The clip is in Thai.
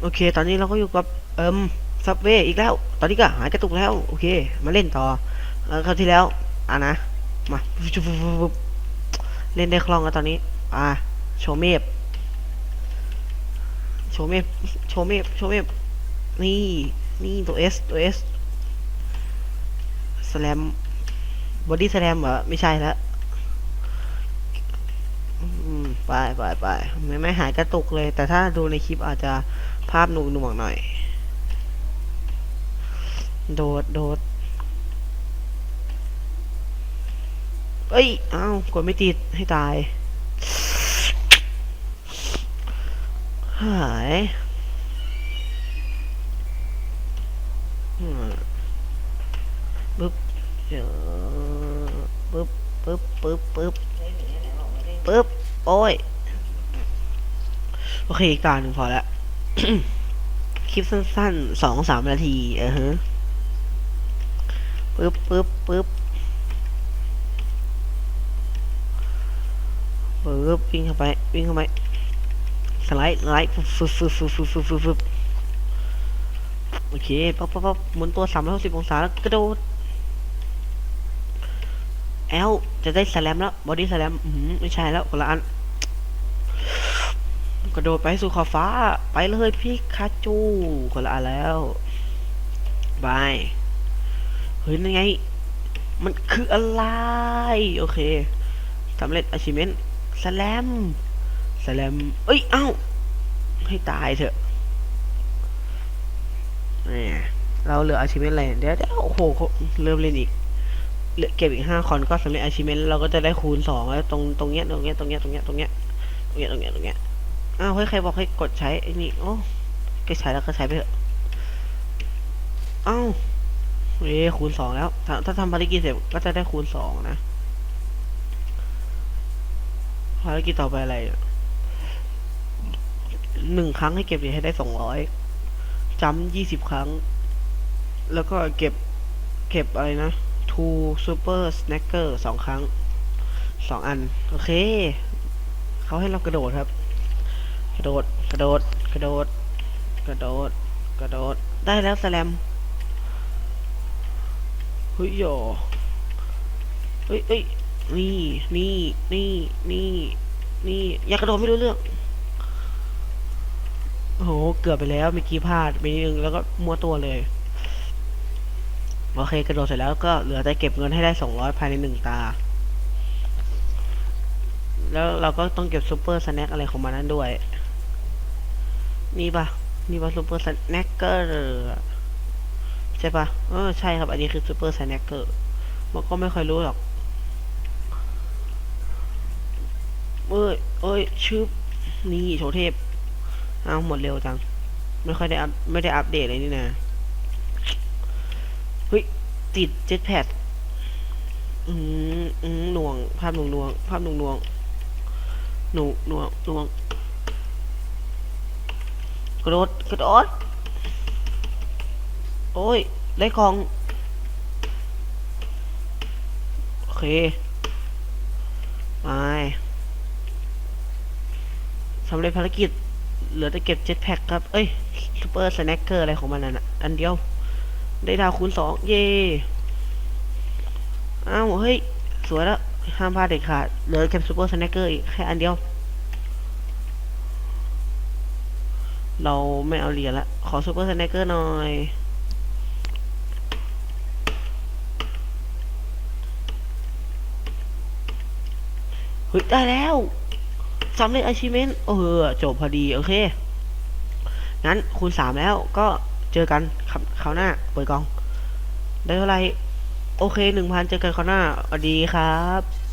โอเค ตอนนี้เราก็อยู่กับเอิมซับเวอีกแล้ว ตอนนี้ก็หายกระตุกแล้ว โอเค มาเล่นต่อคราวที่แล้ว อะนะ มา เล่นได้คล่องแล้วตอนนี้ อะ โชเมฟโชเมฟโชเมฟโชเมฟนี่ นี่ตัวเอสตัวเอสสแลมบอดี้สแลมเหรอ ไม่ใช่แล้ว ไปไปไปไม่ไม่หายกระตุกเลย แต่ถ้าดูในคลิปอาจจะภาพหนุ่มๆหน่อย โดดโดดเอ้ย อ้าว กดไม่ติด ให้ตาย หายปึ๊บเฉยวปึ๊บปึ๊บปึ๊บปึ๊บ ปุ๊บ โอ้ย โอเคกตาหนึ่งพอละ คลิปสั้นๆสองสามนาที เออฮะปุ๊บปุ๊บปุ๊บปุ๊บวิ่งเข้าไป วิ่งเข้าไป สไลด์ไลด์ฟึบฟึบฟึบฟึบฟึบฟึบโอเคป๊อปป๊อปป๊อบหมุนตัวสามร้อยหกสิบองศาแล้วกระโดด แอลจะได้สแลมแล้วบอดี้สแลมอืมไม่ใช่แล้วคนละอันกระโดดไปสู่ขอบฟ้า ไปเลยพี่คาจูคนละอันแล้วบายเฮ้ยนั่นไง มันคืออะไร โอเคสำเร็จ achievement สแลมสแลมเอ้ย เอ้า ให้ตายเถอะเราเหลือ achievement อะไรเดี๋ยวเดี๋ยวโอ้โห เริ่มเล่นอีก เก็บอีกห้าคอนก็สำเร็จ achievement เราก็จะได้คูณสองแล้วตรงตรงเนี้ยตรงเนี้ยตรงเนี้ยตรงเนี้ยตรงเนี้ยตรงเนี้ยตรงเนี้ยตรงเนี้ยอ้าวเฮ้ยใครบอกให้กดใช้ไอ้นี่โอ้ก็ใช้แล้วก็ใช้ไปเถอะเอ้าเอ้คูณสองแล้วถ้าถ้าทำภารกิจเสร็จก็จะได้คูณสองนะภารกิจต่อไปอะไรหนึ่งครั้งให้เก็บเหรียญให้ได้สองร้อยจำยี่สิบครั้ง แล้วก็เก็บ เก็บอะไรนะ two super snacker สองครั้งสองอัน โอเค เขาให้เรากระโดดครับ กระโดด กระโดด กระโดด กระโดด กระโดด ได้แล้วสลมเฮ้ยโยเฮ้ยเฮ้ยนี่ นี่ นี่ นี่ นี่ อย่ากระโดดไม่รู้เรื่อง โอ้โห เกือบไปแล้วเมื่อกี้พลาดไปนิดนึงแล้วก็มัวตัวเลย โอเคกระโดดเสร็จแล้วก็เหลือแต่เก็บเงินให้ได้สองร้อยภายในหนึ่งตา แล้วเราก็ต้องเก็บซูเปอร์สแน็คอะไรของมันนั้นด้วย นี่ปะนี่ปะซูเปอร์สแน็คเกอร์ใช่ปะเออใช่ครับ อันนี้คือซูเปอร์สแน็คเกอร์มันก็ไม่ค่อยรู้หรอกเอ้ยเอ้ยชืบนี่โชเทพ เอาหมดเร็วจัง ไม่ค่อยได้อัพไม่ได้อัปเดตเลยนี่นะ เฮ้ย ติดเจ็ตแพดอืมอืมหน่วง ภาพหน่วงหน่วงภาพหน่วงหน่วงหน่วงหน่วงหน่วงกระโดดกระโดดโอ้ย ได้ของ โอเคไปสำเร็จภารกิจ เหลือแต่เก็บเจ็ตแพ็คครับ เอ้ยซูเปอร์สแน็คเกอร์อะไรของมันนั่นอะ อันเดียว ได้ดาวคูณสองเย่อ้าวเฮ้ย สวยแล้ว ห้ามพลาดเด็ดขาด เหลือเก็บซูเปอร์สแนคเกอร์อีก แค่อันเดียว เราไม่เอาเหรียญละ ขอซูเปอร์สแนคเกอร์หน่อยเฮ้ยได้แล้วสำเร็จ achievement เออ จบพอดี โอเค งั้นคูณสามแล้วก็ เจอกันครับคราวหน้า เปิดกล่อง ได้เท่าไร โอเคหนึ่งพันเจอกันคราวหน้าสวัสดีครับ